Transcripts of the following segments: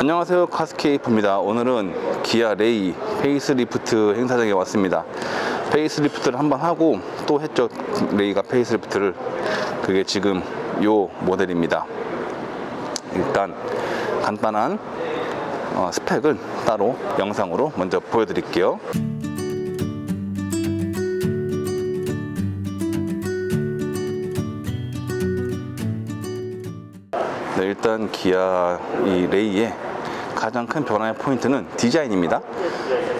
안녕하세요 카스케이프입니다. 오늘은 기아 레이 페이스리프트 행사장에 왔습니다. 페이스리프트를 한번 하고 또 했죠 레이가 페이스리프트를 그게 지금 요 모델입니다. 일단 간단한 어, 스펙을 따로 영상으로 먼저 보여드릴게요 일단 기아 이 레이의 가장 큰 변화의 포인트는 디자인입니다.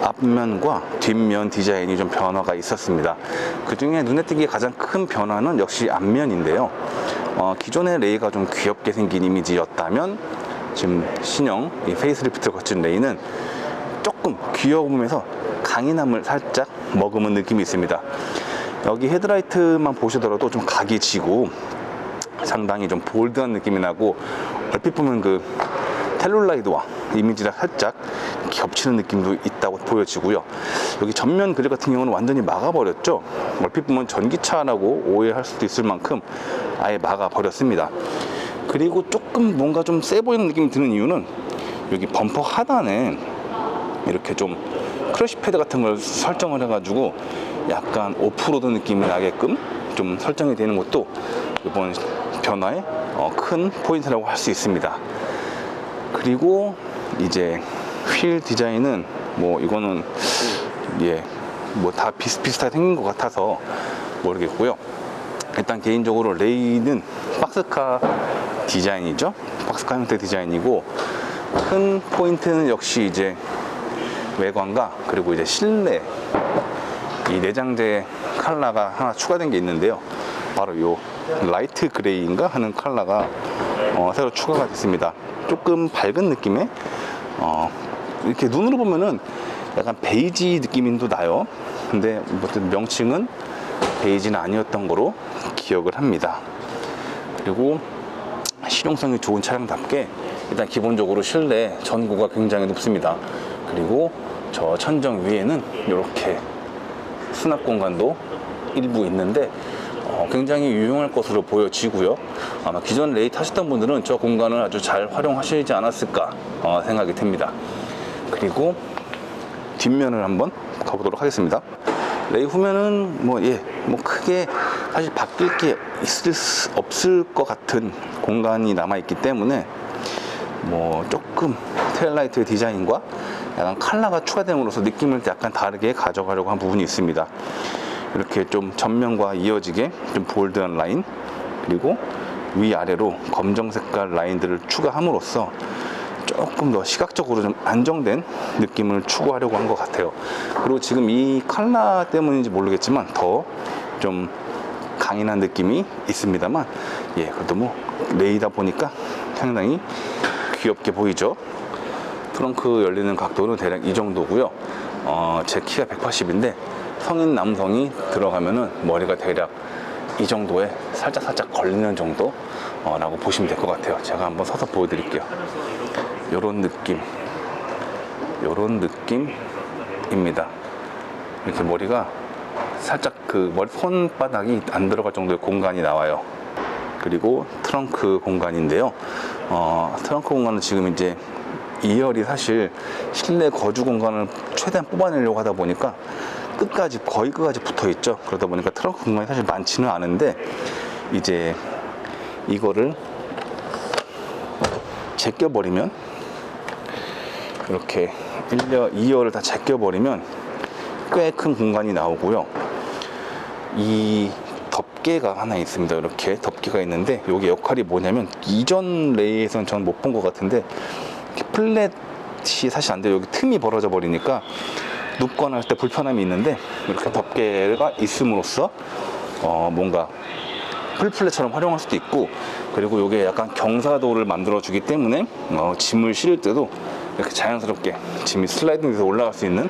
앞면과 뒷면 디자인이 좀 변화가 있었습니다. 그 중에 눈에 띄게 가장 큰 변화는 역시 앞면인데요. 어, 기존의 레이가 좀 귀엽게 생긴 이미지였다면 지금 신형 이 페이스리프트 거친 레이는 조금 귀여우면서 강인함을 살짝 머금은 느낌이 있습니다. 여기 헤드라이트만 보시더라도 좀 각이 지고 상당히 좀 볼드한 느낌이 나고 얼핏 보면 그 텔룰라이드와 이미지랑 살짝 겹치는 느낌도 있다고 보여지고요. 여기 전면 그릴 같은 경우는 완전히 막아버렸죠. 얼핏 보면 전기차라고 오해할 수도 있을 만큼 아예 막아버렸습니다. 그리고 조금 뭔가 좀 세 보이는 느낌이 드는 이유는 여기 범퍼 하단에 이렇게 좀 크러쉬 패드 같은 걸 설정을 해가지고 약간 오프로드 느낌이 나게끔 좀 설정이 되는 것도 이번 변화의 어, 큰 포인트라고 할 수 있습니다. 그리고 이제 휠 디자인은 뭐 이거는 예 뭐 다 비슷비슷하게 생긴 것 같아서 모르겠고요. 일단 개인적으로 레이는 박스카 디자인이죠. 박스카 형태 디자인이고 큰 포인트는 역시 이제 외관과 그리고 이제 실내 이 내장재 컬러가 하나 추가된 게 있는데요. 바로 요 라이트 그레이인가 하는 컬러가 어, 새로 추가가 됐습니다. 조금 밝은 느낌의 어, 이렇게 눈으로 보면은 약간 베이지 느낌도 나요. 근데 어쨌든 명칭은 베이지는 아니었던 거로 기억을 합니다. 그리고 실용성이 좋은 차량답게 일단 기본적으로 실내 전고가 굉장히 높습니다. 그리고 저 천정 위에는 이렇게 수납 공간도 일부 있는데 어, 굉장히 유용할 것으로 보여지고요. 아마 기존 레이 타셨던 분들은 저 공간을 아주 잘 활용하시지 않았을까 어, 생각이 듭니다. 그리고 뒷면을 한번 가보도록 하겠습니다. 레이 후면은 뭐 예, 뭐 크게 사실 바뀔 게 있을 수 없을 것 같은 공간이 남아 있기 때문에 뭐 조금 테일라이트 디자인과 약간 컬러가 추가됨으로써 느낌을 약간 다르게 가져가려고 한 부분이 있습니다. 이렇게 좀 전면과 이어지게 좀 볼드한 라인 그리고 위아래로 검정 색깔 라인들을 추가함으로써 조금 더 시각적으로 좀 안정된 느낌을 추구하려고 한 것 같아요. 그리고 지금 이 컬러 때문인지 모르겠지만 더 좀 강인한 느낌이 있습니다만 예 그래도 뭐 레이다 보니까 상당히 귀엽게 보이죠. 트렁크 열리는 각도는 대략 이 정도고요. 어, 제 키가 180인데 성인 남성이 들어가면은 머리가 대략 이 정도에 살짝 살짝 걸리는 정도라고 보시면 될 것 같아요. 제가 한번 서서 보여드릴게요. 요런 느낌, 요런 느낌입니다. 이렇게 머리가 살짝 그 머리 손바닥이 안 들어갈 정도의 공간이 나와요. 그리고 트렁크 공간인데요. 어, 트렁크 공간은 지금 이제 2열이 사실 실내 거주 공간을 최대한 뽑아내려고 하다 보니까 끝까지 거의 끝까지 붙어 있죠. 그러다 보니까 트렁크 공간이 사실 많지는 않은데 이제 이거를 제껴버리면 이렇게 1열, 2열을 다 제껴버리면 꽤 큰 공간이 나오고요. 이 덮개가 하나 있습니다. 이렇게 덮개가 있는데 여기 역할이 뭐냐면 이전 레이에서는 저는 못 본 것 같은데 플랫이 사실 안 돼요. 여기 틈이 벌어져 버리니까 눕거나 할 때 불편함이 있는데 이렇게 덮개가 있음으로써 어 뭔가 풀플랫처럼 활용할 수도 있고 그리고 이게 약간 경사도를 만들어 주기 때문에 어 짐을 실을 때도 이렇게 자연스럽게 짐이 슬라이딩 돼서 올라갈 수 있는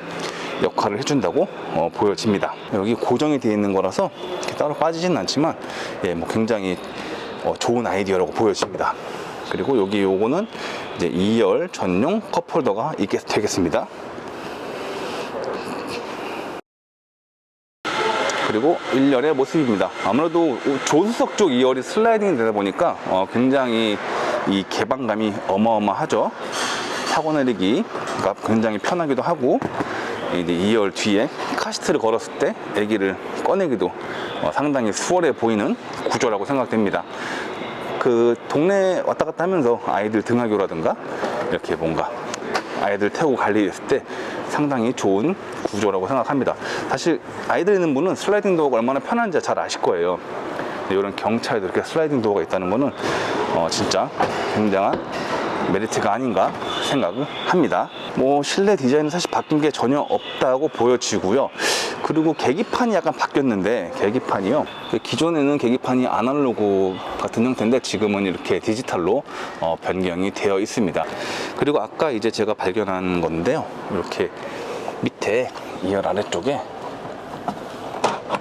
역할을 해준다고 어, 보여집니다. 여기 고정이 되어 있는 거라서 따로 빠지진 않지만 예, 뭐 굉장히 어, 좋은 아이디어라고 보여집니다. 그리고 여기 요거는 이제 2열 전용 컵홀더가 있게 되겠습니다. 그리고 1열의 모습입니다. 아무래도 조수석 쪽 2열이 슬라이딩이 되다 보니까 어, 굉장히 이 개방감이 어마어마하죠. 사고 내리기가 굉장히 편하기도 하고 이제 2열 뒤에 카시트를 걸었을 때 아기를 꺼내기도 어, 상당히 수월해 보이는 구조라고 생각됩니다. 그 동네 왔다 갔다 하면서 아이들 등하교라든가 이렇게 뭔가 아이들 태우고 관리했을 때 상당히 좋은 구조라고 생각합니다. 사실 아이들 있는 분은 슬라이딩 도어가 얼마나 편한지 잘 아실 거예요. 이런 경차에도 이렇게 슬라이딩 도어가 있다는 거는 어, 진짜 굉장한 메리트가 아닌가 생각을 합니다. 뭐 실내 디자인은 사실 바뀐 게 전혀 없다고 보여지고요. 그리고 계기판이 약간 바뀌었는데 계기판이요. 그 기존에는 계기판이 아날로그 같은 형태인데 지금은 이렇게 디지털로 어, 변경이 되어 있습니다. 그리고 아까 이제 제가 발견한 건데요. 이렇게 밑에 2열 아래쪽에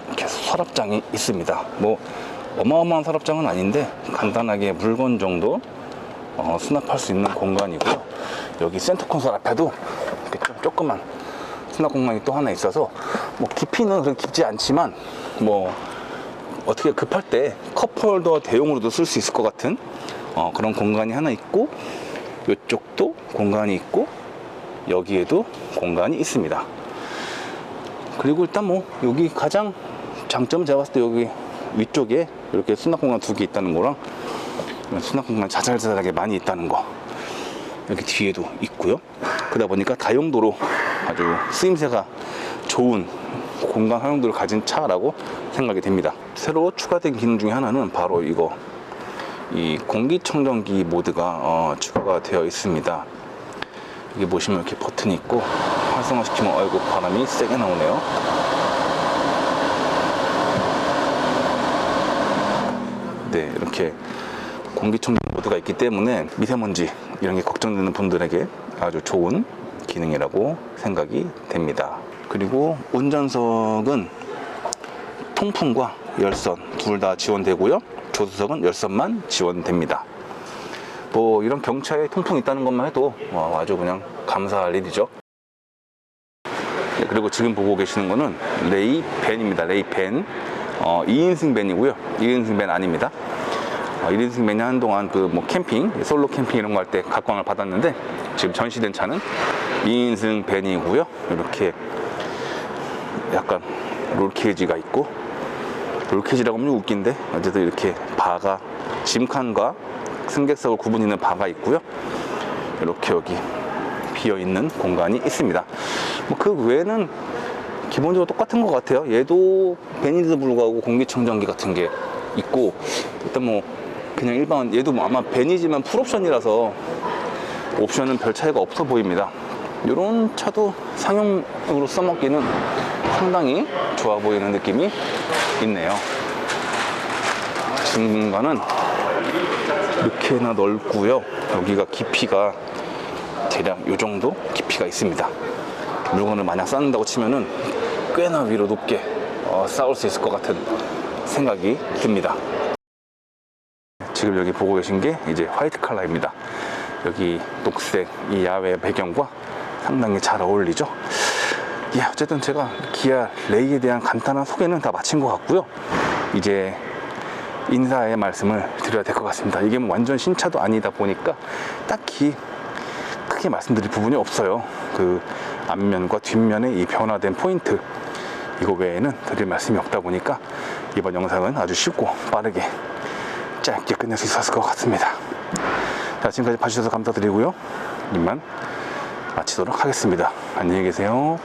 이렇게 서랍장이 있습니다. 뭐 어마어마한 서랍장은 아닌데 간단하게 물건 정도 어, 수납할 수 있는 공간이고요. 여기 센터 콘솔 앞에도 이렇게 좀 조그만 수납 공간이 또 하나 있어서 뭐 깊이는 그렇게 깊지 않지만 뭐 어떻게 급할 때 컵홀더 대용으로도 쓸 수 있을 것 같은 어, 그런 공간이 하나 있고 이쪽도 공간이 있고 여기에도 공간이 있습니다. 그리고 일단 뭐 여기 가장 장점 제가 봤을 때 여기 위쪽에 이렇게 수납 공간 두 개 있다는 거랑 수납 공간 자잘자잘하게 많이 있다는 거 여기 뒤에도 있고요 그러다 보니까 다용도로 아주 쓰임새가 좋은 공간 활용도를 가진 차라고 생각이 됩니다. 새로 추가된 기능 중에 하나는 바로 이거. 이 공기청정기 모드가 어, 추가가 되어 있습니다. 여기 보시면 이렇게 버튼이 있고 활성화 시키면 아이고 바람이 세게 나오네요. 네, 이렇게 공기청정 모드가 있기 때문에 미세먼지 이런 게 걱정되는 분들에게 아주 좋은 기능이라고 생각이 됩니다. 그리고 운전석은 통풍과 열선 둘 다 지원되고요. 조수석은 열선만 지원됩니다. 뭐 이런 경차에 통풍이 있다는 것만 해도 어, 아주 그냥 감사할 일이죠. 네, 그리고 지금 보고 계시는 거는 레이 밴입니다. 레이 밴. 어, 2인승 밴이고요. 1인승 밴 아닙니다. 어, 1인승 밴이 한동안 그 뭐 캠핑, 솔로 캠핑 이런 거 할 때 각광을 받았는데 지금 전시된 차는 2인승 밴이고요. 이렇게 약간 롤케이지가 있고 롤케이지라고 하면 웃긴데 어쨌든 이렇게 바가 짐칸과 승객석을 구분하는 바가 있고요. 이렇게 여기 비어 있는 공간이 있습니다. 뭐 그 외에는 기본적으로 똑같은 것 같아요. 얘도 벤인데도 불구하고 공기청정기 같은 게 있고 일단 뭐 그냥 일반 얘도 뭐 아마 벤이지만 풀옵션이라서 옵션은 별 차이가 없어 보입니다. 이런 차도 상용으로 써먹기는 상당히 좋아 보이는 느낌이 있네요. 중간은 이렇게나 넓고요. 여기가 깊이가 대략 이 정도 깊이가 있습니다. 물건을 만약 쌓는다고 치면은 꽤나 위로 높게 어, 쌓을 수 있을 것 같은 생각이 듭니다. 지금 여기 보고 계신 게 이제 화이트 컬러입니다. 여기 녹색 이 야외 배경과 상당히 잘 어울리죠. 예, 어쨌든 제가 기아 레이에 대한 간단한 소개는 다 마친 것 같고요. 이제 인사의 말씀을 드려야 될 것 같습니다. 이게 뭐 완전 신차도 아니다 보니까 딱히 크게 말씀드릴 부분이 없어요. 그 앞면과 뒷면의 이 변화된 포인트 이거 외에는 드릴 말씀이 없다 보니까 이번 영상은 아주 쉽고 빠르게 짧게 끝낼 수 있었을 것 같습니다. 자, 지금까지 봐주셔서 감사드리고요. 이만 마치도록 하겠습니다. 안녕히 계세요.